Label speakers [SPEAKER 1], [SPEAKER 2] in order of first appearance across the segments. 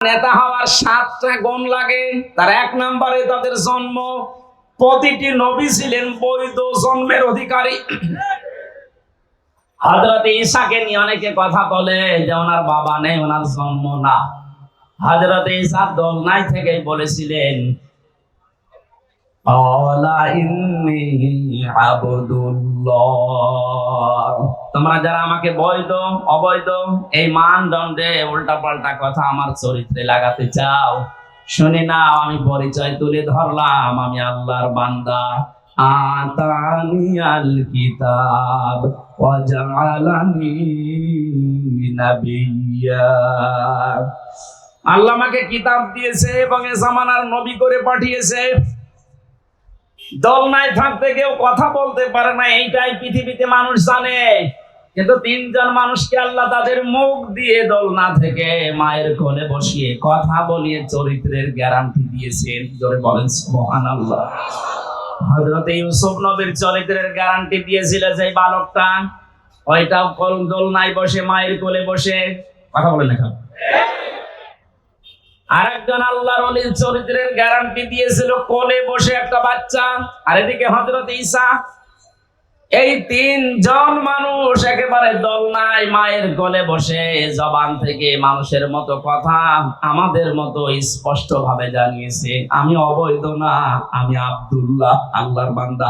[SPEAKER 1] নেতা হওয়ার সাতটা গুণ লাগে। তার এক নম্বরে তাদের জন্ম। প্রতিটি নবী ছিলেন বৈধ জন্মের অধিকারী। হাজরত ঈশাকে নিয়ে অনেকে কথা বলে যে ওনার বাবা নেই, ওনার জন্ম না। হজরত ঈশা দোলনাই থেকে বলেছিলেন "ক্বালা ইন্নী আবদুল্লাহ।" তোমরা যারা আমাকে বৈধ, অবৈধ, এই মানদণ্ডে উল্টা পাল্টা কথা আমার চরিত্রে লাগাতে চাও, শুনে নাও, আমি পরিচয় তুলে ধরলাম, আমি আল্লাহর বান্দা। আতানিয়াল কিতাব ওয়াজআলানি নাবিয়্যা আল্লাহ আমাকে কিতাব দিয়েছে এবং এ জামানার নবী করে পাঠিয়েছে। দলনায় থাকতে কেউ কথা বলতে পারে না, এইটাই পৃথিবীতে মানুষ জানে। কিন্তু তিনজন মানুষকে আল্লাহ তাদের মুখ দিয়ে দোলনা থেকে মায়ের কোলে বসিয়ে কথা বলিয়ে চরিত্রের গ্যারান্টি দিয়েছেন। জোরে বলেন সুবহান আল্লাহ হজরত ইউসুফ নবীর চরিত্রের গ্যারান্টি দিয়েছিল যে বালকটা ওইটাও কল দোলনায় বসে, মায়ের কোলে বসে। কথা বলেন এখন। আরেকজন আল্লাহর অলির চরিত্রের গ্যারান্টি দিয়েছিল কোলে বসে একটা বাচ্চা। আর এদিকে হজরত ঈসা, এই তিনজন মানুষ একেবারে দলনায় মায়ের কোলে বসে জবান থেকে মানুষের মতো কথা আমাদের মতো স্পষ্ট ভাবে জানিয়েছে, আমি অবৈধ না, আমি আব্দুল্লাহ, আল্লাহর বান্দা।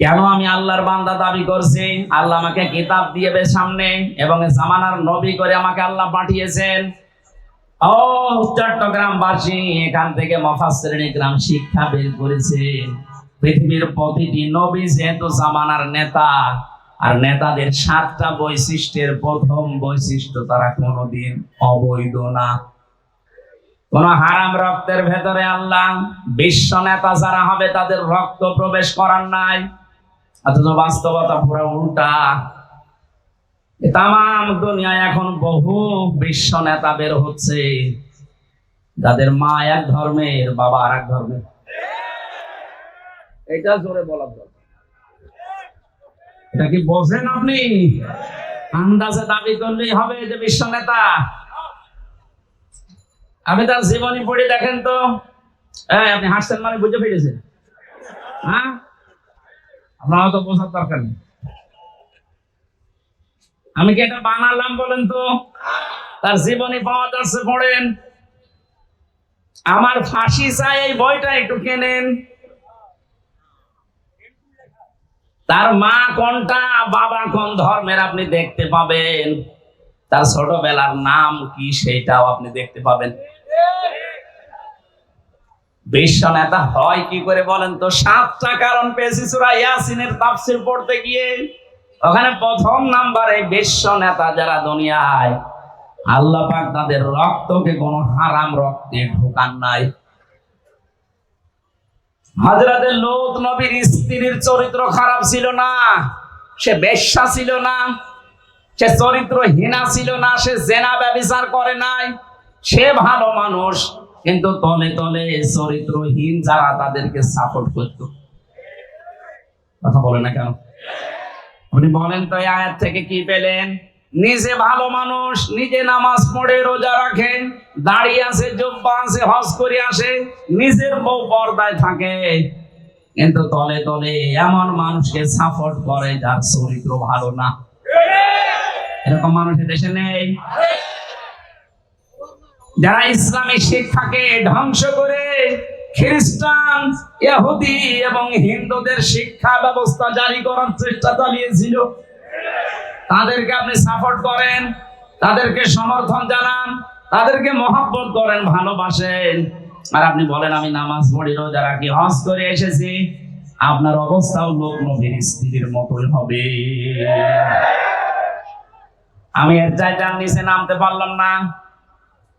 [SPEAKER 1] কেন আমি আল্লাহর বান্দা দাবি করছি? আল্লাহ আমাকে কিতাব দিয়েবে সামনে এবং জামানার নবী করে আমাকে আল্লাহ পাঠিয়েছেন। ও চট্টগ্রামবাসী, এখান থেকে মফাসরিনী গ্রাম শিক্ষা বের করেছে। পৃথিবীর প্রতিটি নবী যেহেতু জামানার নেতা, আর নেতাদের সাতটা বৈশিষ্ট্যের প্রথম বৈশিষ্ট্য তারা কোনোদিন অবৈধ না। কোন হারাম রক্তের ভেতরে আল্লাহ বিশ্ব নেতা যারা হবে তাদের রক্ত প্রবেশ করার নাই। অথচ বাস্তবতা পুরো উল্টা। তাম দুনিয়ায় এখন বহু বিশ্ব নেতা বের হচ্ছে। যাদের মা এক ধর্মের, বাবা আর এক ধর্মের। এটা জোরে বলা দরকার। এটা কি বোঝেন আপনি? আন্দাজে দাবি করলেই হবে যে বিশ্ব নেতা। আপনি তার জীবনী পড়ে, দেখেন তো। হ্যাঁ আপনি হাসছেন মানে বুঝে ফিরেছেন হ্যাঁ? আপনার তো বোঝার দরকার নেই। আমি কি এটা বানালাম বলেন তো? তার জীবনী পাওয়া যাচ্ছে পড়েন। আমার ফাঁসি চাই, এই বইটা একটু কেনেন। তার মা কোনটা, বাবা কোন ধর্মের আপনি দেখতে পাবেন? তার ছোটবেলার নাম কি সেটাও আপনি দেখতে পাবেন। বিশ্ব নেতা হয় কি করে বলেন তো? সাতটা কারণ পেয়েছি সুরা ইয়াসিনের তাফসির পড়তে গিয়ে। ওখানে প্রথম নাম্বারে বিশ্ব নেতা যারা দুনিয়ায়, আল্লাহ পাক তাদের রক্তকে কোনো হারাম রক্তে ঢোকান নাই। লোক নবীর স্ত্রীর চরিত্র খারাপ ছিল না, সে বেশ্যা ছিল না, সে ছিল না, সে জেনা ব্যবচার করে নাই, সে ভালো মানুষ, কিন্তু তলে তলে চরিত্রহীন যারা তাদেরকে সাপোর্ট করত। কথা বলে না কেন? আপনি বলেন তো আয়াত থেকে কি পেলেন? নিজে ভালো মানুষ, নিজে নামাজ পড়ে, রোজা রাখে দাঁড়িয়ে আছে, জব্বা আছে, হজ করে আসে, নিজের বউ পর্দায় থাকে। কিন্তু তলে তলে এমন মানুষকে সাপোর্ট করে যার চরিত্র ভালো না। এরকম মানুষ এ দেশে নেই? যারা ইসলামিক শিক্ষাকে ধ্বংস করে খ্রিস্টান, ইহুদি এবং হিন্দুদের শিক্ষা ব্যবস্থা জারি করার চেষ্টা চালিয়েছিল। তাদেরকে আপনি সাপোর্ট করেন, তাদেরকে সমর্থন জানান, তাদেরকে মহব্বত করেন, ভালোবাসেন। আর আপনি বলেন, আমি নামাজ পড়ি, রোজা রাখি, হজ করে এসেছি। আপনার অবস্থাও লোক নবীর স্ত্রীর মতোই হবে। আমি এর চাইটার নিচে নামতে পারলাম না।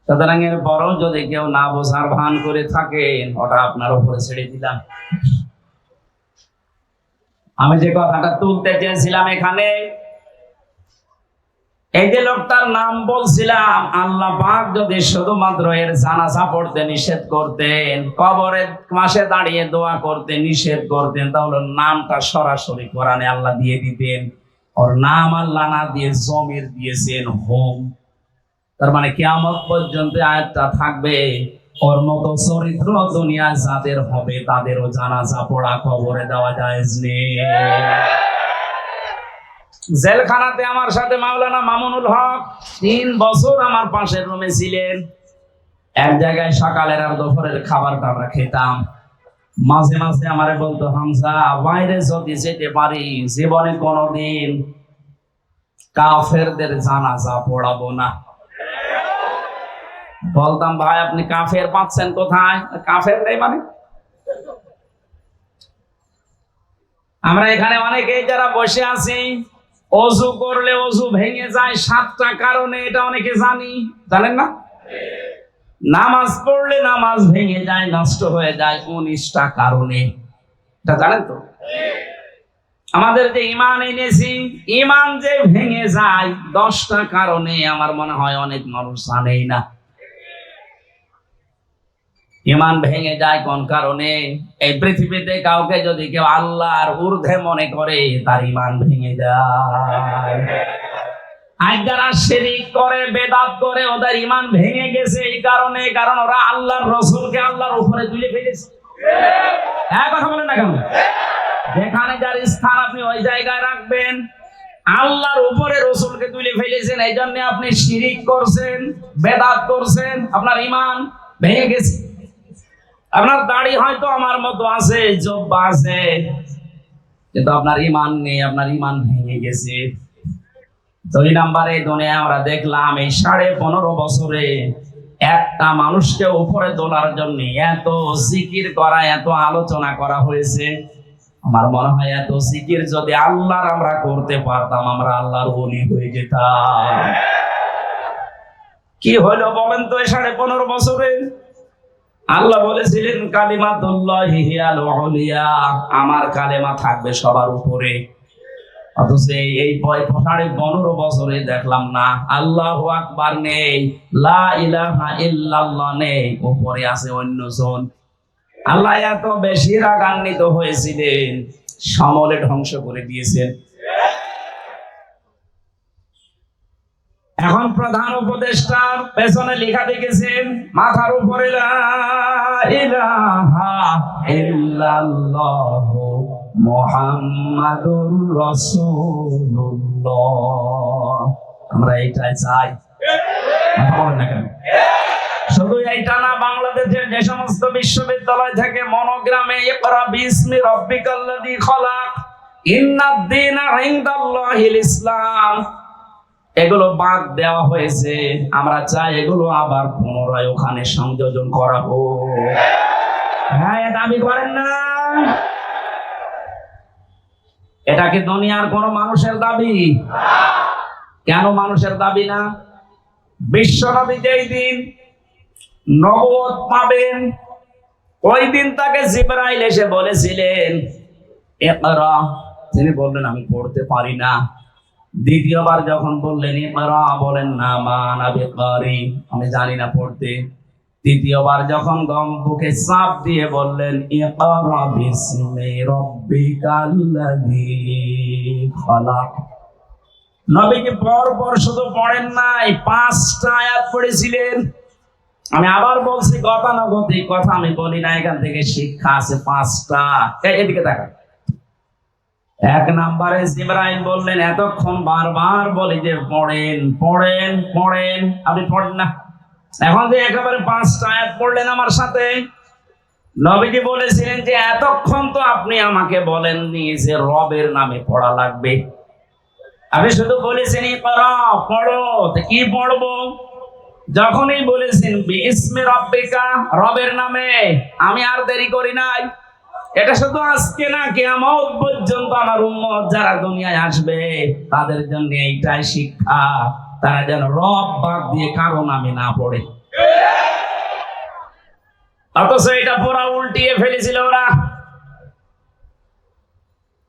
[SPEAKER 1] সুতরাং এর পরও যদি কেউ না বোঝার ভান করে থাকেন, ওটা আপনার উপরে ছেড়ে দিলাম। আমি যে কথাটা তুলতে চেয়েছিলাম এখানে, এই যে লোকটার নাম বলছিলাম, আল্লাহ পাক যদি শুধুমাত্র এর জানাজা পড়তে নিষেধ করতেন কবরের মাসে দাঁড়িয়ে দোয়া করতে নিষেধ করতেন, তাহলে নামটা সরাসরি কোরআনে আল্লাহ দিয়ে দিতেন। ওর নাম আল্লাহ না দিয়ে জমির দিয়েছেন, হোম। তার মানে কিয়ামত পর্যন্ত আয়াতটা থাকবে। ওর মতো চরিত্র দুনিয়া যাদের হবে, তাদেরও জানাজা পড়া, কবরে দেওয়া যায় জেলখানাতে আমার সাথে মাওলানা মামুনুল হক তিন বছর আমার পাশের রুমে ছিলেন। এক জায়গায় সকালের আর দুপুরের খাবারটা আমরা খেতাম। মাঝে মাঝে আমারে বলতো, হামজা, বাইরে যদি যেতে পারি, জীবনে কোনোদিন কাফেরদের জানাজা পড়াবো না। বলতাম, ভাই, আপনি কাফের পাচ্ছেন কোথায়? কাফের নেই মানে? আমরা এখানে অনেকেই যারা বসে আছি, অজু করলে অজু ভেঙে যায় সাতটা কারণে, এটা অনেকে জানি। জানেন না? নামাজ পড়লে নামাজ ভেঙে যায়, নষ্ট হয়ে যায় উনিশটা কারণে। এটা জানেন তো? আমাদের যে ইমান এনেছি, ইমান যে ভেঙে যায়, দশটা কারণে আমার মনে হয় অনেক মানুষ জানেই না। ইমান ভেঙে যায় কোন কারণে? এই পৃথিবীতে কাউকে যদি কেউ আল্লাহর ঊর্ধ্বে মনে করে, তার ইমান ভেঙে যায়। আজ যারা শিরিক করে, বেদাত করে, ওদের ইমান ভেঙে গেছে এই কারণে, কারণ ওরা আল্লাহর রসুলকে আল্লাহর উপরে তুলে ফেলেছে। হ্যাঁ কথা বলেন না কেন? যেখানে যার স্থান আপনি ওই জায়গায় রাখবেন, আল্লাহর উপরে রসুলকে তুলে ফেলেছেন এই জন্য আপনি শিরিক করছেন, বেদাত করছেন, আপনার ইমান ভেঙে গেছে। আপনার দাড়ি হয়তো আমার মতো আছে জব্বা আছে। কিন্তু আপনার ইমান নেই, আপনার ইমান ভেঙে গেছে। দুই নাম্বারে দুনিয়া আমরা দেখলাম, এই সাড়ে পনেরো বছরে একটা মানুষকে উপরে তোলার জন্য এত জিকির করা, এত আলোচনা করা হয়েছে। আমার মনে হয় এত জিকির যদি আল্লাহর আমরা করতে পারতাম, আমরা আল্লাহর বলি হয়ে যেতাম। কি হলো বলেন তো এই সাড়ে পনেরো বছরে? আল্লাহ বলেছিলেন উলিয়া আমার কালেমা থাকবে সবার উপরে। অথচ এই পনেরো বছরে দেখলাম না, আল্লাহ আকবার নেই, লা ইলাহা ইল্লাল্লাহ নেই, উপরে আছে অন্যজন। আল্লাহ এত বেশি রাগান্বিত হয়েছিলেন, সমলে ধ্বংস করে দিয়েছেন এখন প্রধান উপদেষ্টার পেছনে লেখা দেখেছেন, মাথার উপরে মুহাম্মাদুর রাসূলুল্লাহ আমরা এইটাই চাই? শুধু এইটা না বাংলাদেশের যে সমস্ত বিশ্ববিদ্যালয় থেকে মনোগ্রামে ইকরা বিসমি রব্বিকাল্লাযী খলাক ইনদাল্লাহিল ইসলাম এগুলো বাদ দেওয়া হয়েছে। আমরা চাই এগুলো আবার পুনরায় ওখানে সংযোজন করা হোক হ্যাঁ দাবি করেন না। এটা কি দুনিয়ার কোন মানুষের দাবি? কেন মানুষের দাবি না? বিশ্বনবী যেই দিন নবদ পাবেন, ওই দিন তাকে জিবরাইল এসে বলেছিলেন তিনি বললেন, আমি পড়তে পারি না। দ্বিতীয়বার যখন বললেন ইকরা বলেন, না, মা, না, বেকারি আমি জানি না পড়তে। তৃতীয়বার যখন গম বুকে চাপ দিয়ে বললেন ইকরা বিসমি রব্বিকাল্লাযী পর শুধু পড়েন নাই, পাঁচটা আয়াত পড়েছিলেন। আমি আবার বলছি, গতানুগতিক কথা আমি বলি না, এখান থেকে শিক্ষা আছে পাঁচটা। এদিকে দেখা এক নাম্বারে জিবরাইল বললেন, এতক্ষণ বারবার বলি যে পড়েন পড়েন পড়েন। আপনি পড়েন না। এখন যে একেবারে পাঁচটা আয়াত পড়লেন আমার সাথে, নবীজি বলেছিলেন যে, এতক্ষণ তো আপনি আমাকে বলেননি যে রবের নামে পড়া লাগবে। আমি শুধু বলেছেন, পড়ো কি পড়ব? যখনই বলেছেন ইসমে রব্বিকা, রবের নামে। আমি আর দেরি করি নাই। এটা শুধু আজকে না কেমন পর্যন্ত আমার উম্মত যারা দুনিয়ায় আসবে, তাদের জন্য এইটাই শিক্ষা। তারা যেন রব বাদ দিয়ে কারও নামে না পড়ে। অথচ এটা পুরা উল্টিয়ে ফেলেছিল ওরা।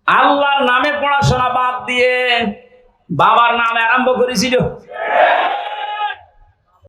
[SPEAKER 1] আল্লাহর নামে পড়াশোনা বাদ দিয়ে বাবার নামে আরম্ভ করেছিল।